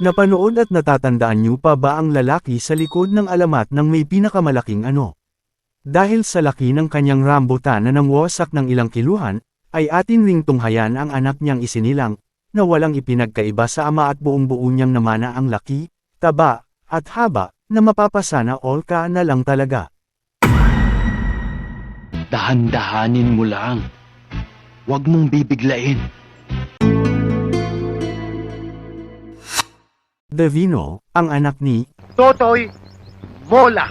Napanood at natatandaan niyo pa ba ang lalaki sa likod ng alamat ng may pinakamalaking ano? Dahil sa laki ng kanyang rambutan na nangwasak ng ilang kiluhan, ay atin ring tunghayan ang anak niyang isinilang, na walang ipinagkaiba sa ama at buong buo niyang namana ang laki, taba, at haba, na mapapasana all ka na lang talaga. Dahan-dahanin mo lang. Huwag mong bibiglain. Davino, ang anak ni, Totoy Mola.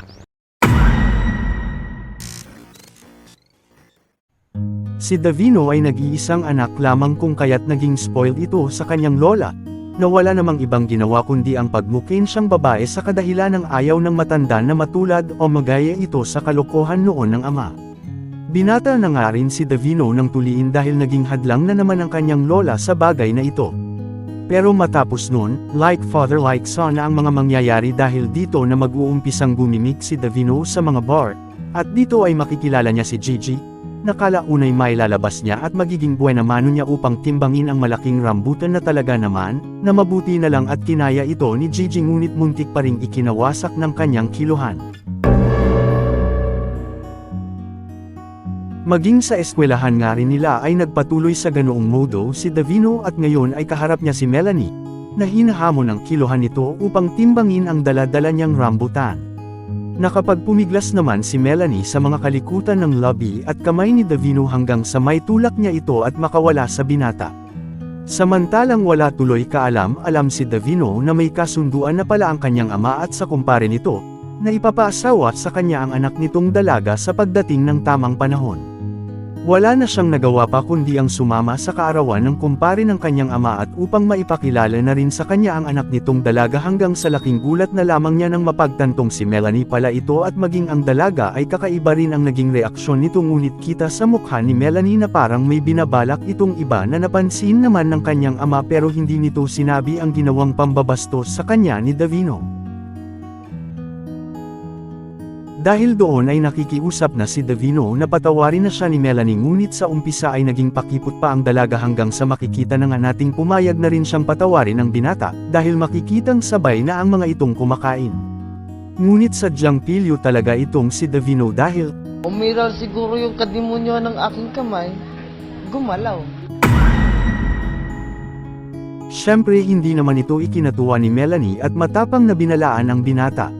Si Davino ay nag-iisang anak lamang kung kaya't naging spoiled ito sa kanyang lola, na wala namang ibang ginawa kundi ang pagmukin siyang babae sa kadahilan ng ayaw ng matanda na matulad o magaya ito sa kalokohan noon ng ama. Binata na nga rin si Davino ng tuliin dahil naging hadlang na naman ang kanyang lola sa bagay na ito. Pero matapos nun, like father like son ang mga mangyayari dahil dito na mag-uumpisang bumimik si Davino sa mga bar, at dito ay makikilala niya si Gigi, Nakala unay may lalabas niya at magiging buena mano niya upang timbangin ang malaking rambutan na talaga naman, na mabuti na lang at kinaya ito ni Gigi ngunit muntik pa ring ikinawasak ng kanyang kiluhan. Maging sa eskwelahan nga rin nila ay nagpatuloy sa ganoong modo si Davino at ngayon ay kaharap niya si Melanie, na hinahamon ng kiluhan nito upang timbangin ang dala-dala niyang rambutan. Nakapagpumiglas naman si Melanie sa mga kalikutan ng lobby at kamay ni Davino hanggang sa may tulak niya ito at makawala sa binata. Samantalang wala tuloy kaalam-alam si Davino na may kasunduan na pala ang kanyang ama at sa kumpare nito, na ipapaasawa sa kanya ang anak nitong dalaga sa pagdating ng tamang panahon. Wala na siyang nagawa pa kundi ang sumama sa kaarawan ng kumpare ng kanyang ama at upang maipakilala na rin sa kanya ang anak nitong dalaga hanggang sa laking gulat na lamang niya nang mapagtantong si Melanie pala ito at maging ang dalaga ay kakaiba rin ang naging reaksyon nito ngunit kita sa mukha ni Melanie na parang may binabalak itong iba na napansin naman ng kanyang ama pero hindi nito sinabi ang ginawang pambabastos sa kanya ni Davino. Dahil doon ay nakikiusap na si Davino na patawarin na siya ni Melanie ngunit sa umpisa ay naging pakipot pa ang dalaga hanggang sa makikita na nga nating pumayag na rin siyang patawarin ng binata, dahil makikitang sabay na ang mga itong kumakain. Ngunit sadyang pilyo talaga itong si Davino dahil, Umiral siguro yung kadimonyo ng aking kamay. Gumalaw. syempre hindi naman ito ikinatuwa ni Melanie at matapang na binalaan ang binata.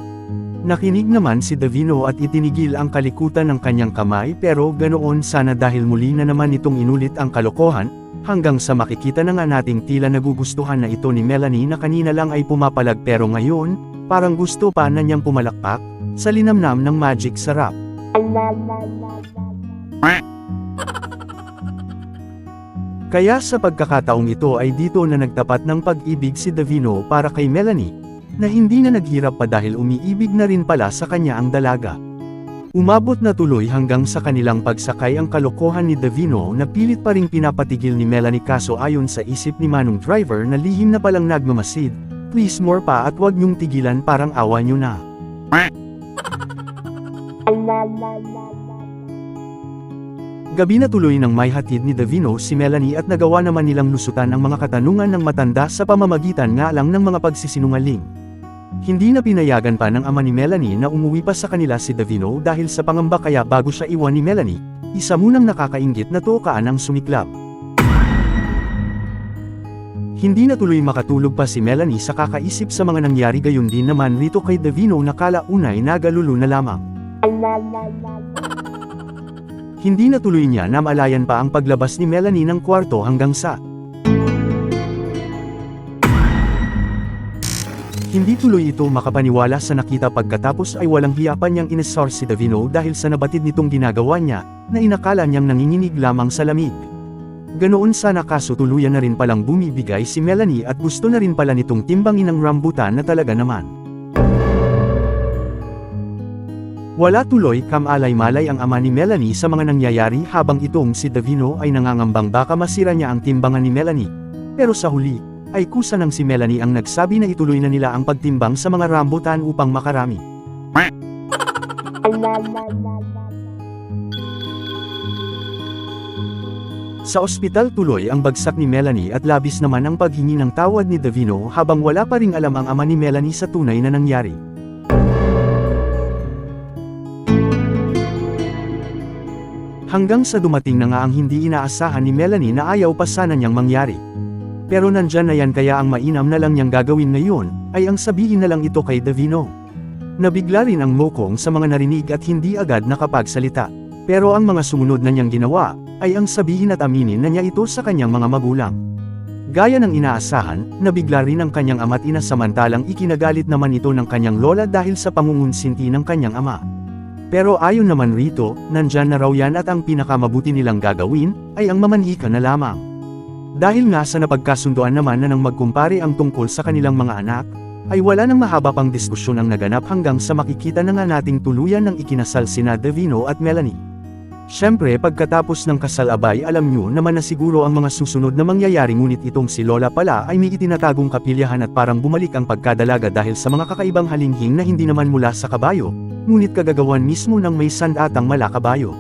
Nakinig naman si Davino at itinigil ang kalikutan ng kanyang kamay pero ganoon sana dahil muli na naman itong inulit ang kalokohan, hanggang sa makikita na nga nating tila nagugustuhan na ito ni Melanie na kanina lang ay pumapalag pero ngayon, parang gusto pa na niyang pumalakpak, sa linamnam ng magic sarap. Kaya sa pagkakataong ito ay dito na nagtapat ng pag-ibig si Davino para kay Melanie, na hindi na naghirap pa dahil umiibig na rin pala sa kanya ang dalaga. Umabot na tuloy hanggang sa kanilang pagsakay ang kalokohan ni Davino na pilit pa ring pinapatigil ni Melanie kaso ayon sa isip ni Manong Driver na lihim na palang nagmamasid, please more pa at wag niyong tigilan parang awa niyo na. Gabi na tuloy ng may hatid ni Davino si Melanie at nagawa naman nilang lusutan ang mga katanungan ng matanda sa pamamagitan nga lang ng mga pagsisinungaling. Hindi na pinayagan pa ng ama ni Melanie na umuwi pa sa kanila si Davino dahil sa pangamba kaya bago siya iwan ni Melanie, isa munang nakakaingit na tukaan ang sumiklab. Hindi na tuloy makatulog pa si Melanie sa kakaisip sa mga nangyari gayon din naman rito kay Davino na kalaunay nagalulu na lamang. Hindi na tuloy niya na malayan pa ang paglabas ni Melanie ng kwarto hanggang sa Hindi tuloy ito makapaniwala sa nakita pagkatapos ay walang hiya pa niyang inesor si Davino dahil sa nabatid nitong ginagawa niya, na inakala niyang nanginginig lamang sa lamig. Ganoon sana kaso tuluyan na rin palang bumibigay si Melanie at gusto na rin pala nitong timbangin ng rambutan na talaga naman. Wala tuloy kamalay-malay ang ama ni Melanie sa mga nangyayari habang itong si Davino ay nangangambang baka masira niya ang timbangan ni Melanie. Pero sa huli, ay kusa ng si Melanie ang nagsabi na ituloy na nila ang pagtimbang sa mga rambutan upang makarami. Sa ospital tuloy ang bagsak ni Melanie at labis naman ang paghingi ng tawad ni Davino habang wala pa ring alam ang ama ni Melanie sa tunay na nangyari. Hanggang sa dumating na nga ang hindi inaasahan ni Melanie na ayaw pa sana niyang mangyari. Pero nandyan na yan kaya ang mainam na lang niyang gagawin ngayon, ay ang sabihin na lang ito kay Davino. Nabigla rin ang mokong sa mga narinig at hindi agad nakapagsalita. Pero ang mga sumunod na niyang ginawa, ay ang sabihin at aminin na niya ito sa kanyang mga magulang. Gaya ng inaasahan, nabigla rin ang kanyang ama't ina samantalang ikinagalit naman ito ng kanyang lola dahil sa pangungunsinti ng kanyang ama. Pero ayon naman rito, nandyan na raw yan at ang pinakamabuti nilang gagawin, ay ang mamanhika na lamang. Dahil nga sa napagkasunduan naman na nang magkumpare ang tungkol sa kanilang mga anak, ay wala nang mahaba pang diskusyon ang naganap hanggang sa makikita na nga nating tuluyan ng ikinasal sina Davino at Melanie. Siyempre pagkatapos ng kasal abay alam nyo naman na siguro ang mga susunod na mangyayari ngunit itong si Lola pala ay may itinatagong kapilyahan at parang bumalik ang pagkadalaga dahil sa mga kakaibang halinghing na hindi naman mula sa kabayo, ngunit kagagawan mismo ng may sandatang malakabayo.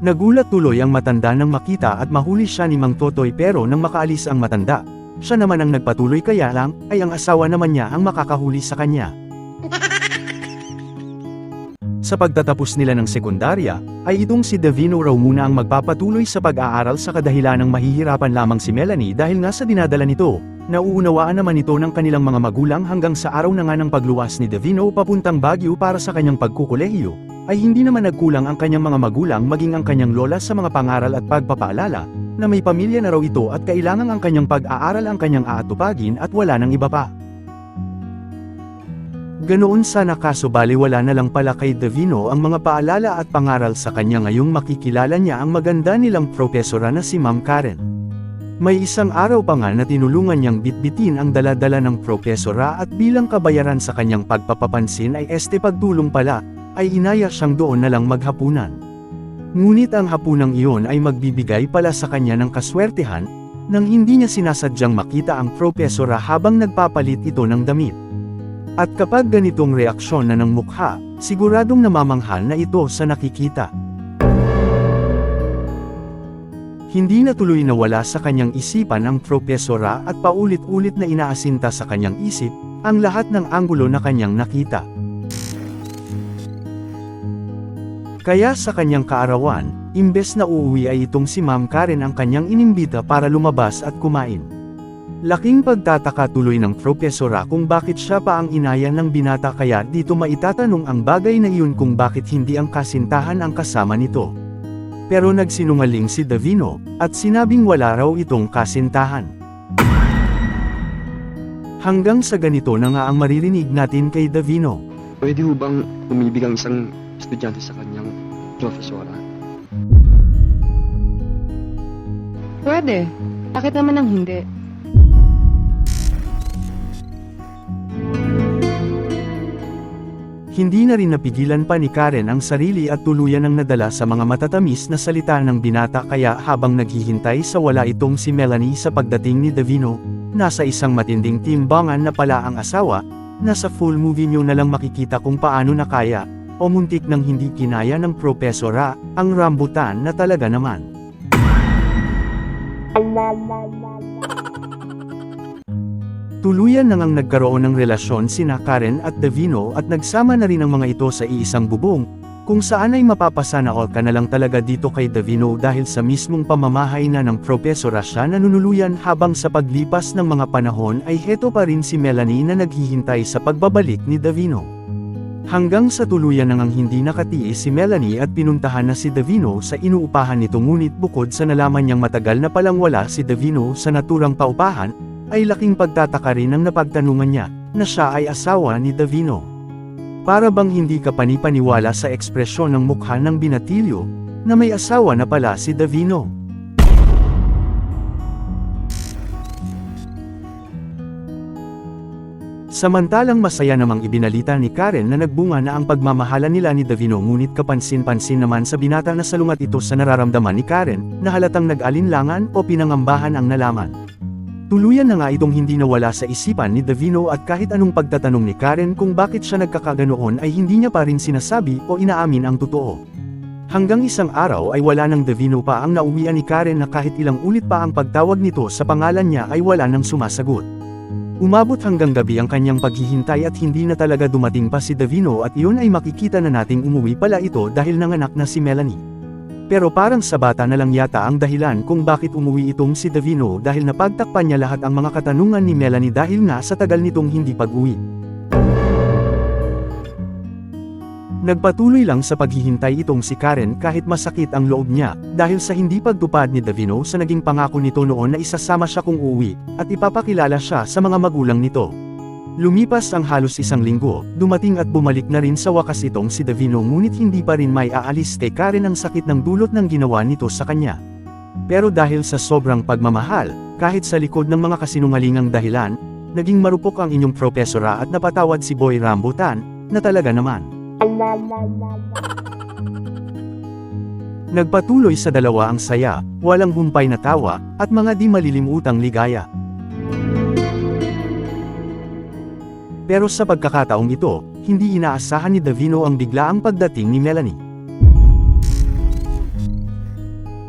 Nagulat tuloy ang matanda nang makita at mahuli siya ni Mang Totoy pero nang makaalis ang matanda, siya naman ang nagpatuloy kaya lang, ay ang asawa naman niya ang makakahuli sa kanya. Sa pagtatapos nila ng sekundarya, ay itong si Davino raw muna ang magpapatuloy sa pag-aaral sa kadahilan ng mahihirapan lamang si Melanie dahil nga sa dinadala nito, nauunawaan naman ito ng kanilang mga magulang hanggang sa araw na nga ng pagluwas ni Davino papuntang Baguio para sa kanyang pagkukolehiyo, ay hindi naman nagkulang ang kanyang mga magulang maging ang kanyang lola sa mga pangaral at pagpapaalala, na may pamilya na raw ito at kailangan ang kanyang pag-aaral ang kanyang aatupagin at wala nang iba pa. Ganoon sana kaso baliwala na lang pala kay Davino ang mga paalala at pangaral sa kanya ngayong makikilala niya ang maganda nilang propesora na si Ma'am Karen. May isang araw pa nga na tinulungan niyang bitbitin ang daladala ng propesora at bilang kabayaran sa kanyang pagpapapansin ay este pagtulong pala, ay inaya siyang doon na lang maghapunan. Ngunit ang hapunang iyon ay magbibigay pala sa kanya ng kaswertehan, nang hindi niya sinasadyang makita ang propesora habang nagpapalit ito ng damit. At kapag ganitong reaksyon na ng mukha, siguradong namamanghal na ito sa nakikita. Hindi na tuloy na wala sa kanyang isipan ang propesora at paulit-ulit na inaasinta sa kanyang isip, ang lahat ng anggulo na kanyang nakita. Kaya sa kanyang kaarawan, imbes na uuwi ay itong si Ma'am Karen ang kanyang inimbita para lumabas at kumain. Laking pagtataka tuloy ng propesora kung bakit siya pa ang inaya ng binata kaya dito maitatanong ang bagay na iyon kung bakit hindi ang kasintahan ang kasama nito. Pero nagsinungaling si Davino, at sinabing wala raw itong kasintahan. Hanggang sa ganito na nga ang maririnig natin kay Davino. Pwede ho bang umibig ang isang estudyante sa kanyang profesora? Pwede. Bakit naman ang hindi? Hindi na rin napigilan pa ni Karen ang sarili at tuluyan ang nadala sa mga matatamis na salita ng binata kaya habang naghihintay sa wala itong si Melanie sa pagdating ni Davino, nasa isang matinding timbangan na pala ang asawa, nasa full movie nyo na lang makikita kung paano nakaya, o muntik nang hindi kinaya ng propesora, ang rambutan na talaga naman. Tuluyan nang ang nagkaroon ng relasyon sina Karen at Davino at nagsama na rin ang mga ito sa iisang bubong, kung saan ay mapapasana all ka na lang talaga dito kay Davino dahil sa mismong pamamahay na ng propesora siya nanunuluyan habang sa paglipas ng mga panahon ay heto pa rin si Melanie na naghihintay sa pagbabalik ni Davino. Hanggang sa tuluyan nang ang hindi nakatiis si Melanie at pinuntahan na si Davino sa inuupahan nito ngunit bukod sa nalaman niyang matagal na palang wala si Davino sa naturang paupahan, ay laking pagtataka rin ang napagtanungan niya, na siya ay asawa ni Davino. Para bang hindi ka panipaniwala sa ekspresyon ng mukha ng binatilyo, na may asawa na pala si Davino. Samantalang masaya namang ibinalita ni Karen na nagbunga na ang pagmamahala nila ni Davino ngunit kapansin-pansin naman sa binata na salungat ito sa nararamdaman ni Karen, na halatang nag-alinlangan o pinangambahan ang nalaman. Tuluyan na nga itong hindi nawala sa isipan ni Davino at kahit anong pagtatanong ni Karen kung bakit siya nagkakaganoon ay hindi niya pa rin sinasabi o inaamin ang totoo. Hanggang isang araw ay wala ng Davino pa ang nauwian ni Karen na kahit ilang ulit pa ang pagtawag nito sa pangalan niya ay wala nang sumasagot. Umabot hanggang gabi ang kanyang paghihintay at hindi na talaga dumating pa si Davino at iyon ay makikita na nating umuwi pala ito dahil nanganak na si Melanie. Pero parang sa bata na lang yata ang dahilan kung bakit umuwi itong si Davino dahil napagtakpan niya lahat ang mga katanungan ni Melanie dahil nga sa tagal nitong hindi pag-uwi. Nagpatuloy lang sa paghihintay itong si Karen kahit masakit ang loob niya, dahil sa hindi pagtupad ni Davino sa naging pangako nito noon na isasama siya kung uuwi, at ipapakilala siya sa mga magulang nito. Lumipas ang halos isang linggo, dumating at bumalik na rin sa wakas itong si Davino ngunit hindi pa rin may aalis kay Karen ang sakit ng dulot ng ginawa nito sa kanya. Pero dahil sa sobrang pagmamahal, kahit sa likod ng mga kasinungalingang dahilan, naging marupok ang inyong propesora at napatawad si Boy Rambutan, na talaga naman. Nagpatuloy sa dalawa ang saya, walang humpay na tawa, at mga di malilimutang ligaya. Pero sa pagkakataong ito, hindi inaasahan ni Davino ang biglaang pagdating ni Melanie.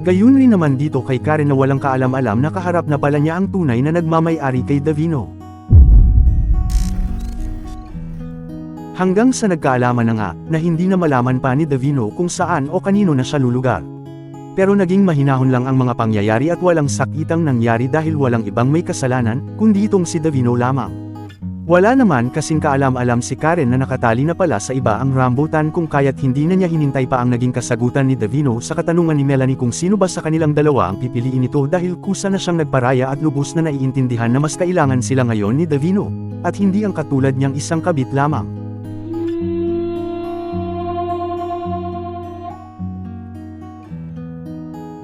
Gayun rin naman dito kay Karen na walang kaalam-alam na kaharap na pala niya ang tunay na nagmamay-ari kay Davino. Hanggang sa nagkaalaman na nga, na hindi na malaman pa ni Davino kung saan o kanino na siya lulugar. Pero naging mahinahon lang ang mga pangyayari at walang sakitang nangyari dahil walang ibang may kasalanan, kundi itong si Davino lamang. Wala naman kasing kaalam-alam si Karen na nakatali na pala sa iba ang rambutan kung kaya't hindi na niya hinintay pa ang naging kasagutan ni Davino sa katanungan ni Melanie kung sino ba sa kanilang dalawa ang pipiliin nito dahil kusa na siyang nagparaya at lubos na naiintindihan na mas kailangan sila ngayon ni Davino, at hindi ang katulad niyang isang kabit lamang.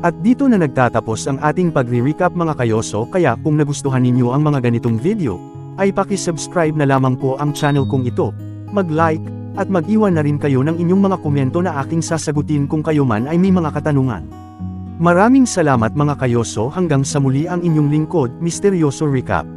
At dito na nagtatapos ang ating pagre-recap mga kayoso kaya kung nagustuhan ninyo ang mga ganitong video, ay paki-subscribe na lamang po ang channel kong ito, mag-like, at mag-iwan na rin kayo ng inyong mga komento na aking sasagutin kung kayo man ay may mga katanungan. Maraming salamat mga kayoso hanggang sa muli ang inyong lingkod, Misteryoso Recap.